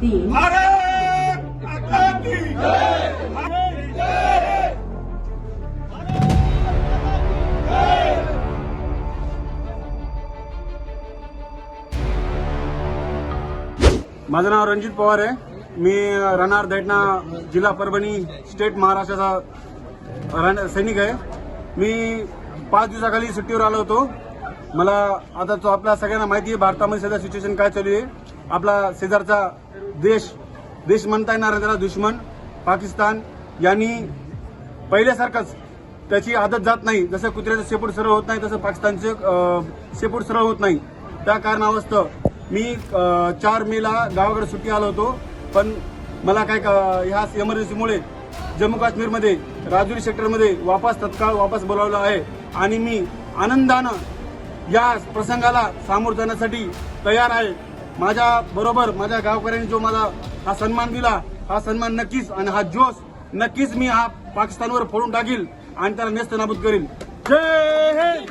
माझं नाव रणजित पवार आहे. मी राहणार दैठणा जिल्हा परभणी स्टेट महाराष्ट्राचा सैनिक आहे. मी पाच दिवसाखाली सुट्टीवर आलो होतो. मला आता तो आपल्या सगळ्यांना माहिती आहे भारतामध्ये सध्या सिच्युएशन काय चालू आहे. आपला शेजारचा देश देश म्हणता येणार त्याला दुश्मन पाकिस्तान यांनी पहिल्यासारखंच त्याची आदत जात नाही. जसं कुत्र्याचं शेपूट सरळ होत नाही तसं पाकिस्तानचं शेपूट सरळ होत नाही. त्या कारणावस्त मी चार मेला गावाकडे सुट्टी आलो होतो. पण मला काय का ह्या इमर्जन्सीमुळे जम्मू काश्मीरमध्ये राजुरी सेक्टरमध्ये वापस तत्काळ वापस बोलावलं आहे. आणि मी आनंदानं या प्रसंगाला सामोर जाण्यासाठी तयार आहे. माझ्या बरोबर माझ्या गावकऱ्यांनी जो मला हा सन्मान दिला हा सन्मान नक्कीच आणि हा जोश नक्कीच मी हा पाकिस्तानवर फोडून टाकील आणि त्याला नेस्त नाबूद करील. जय हिंद!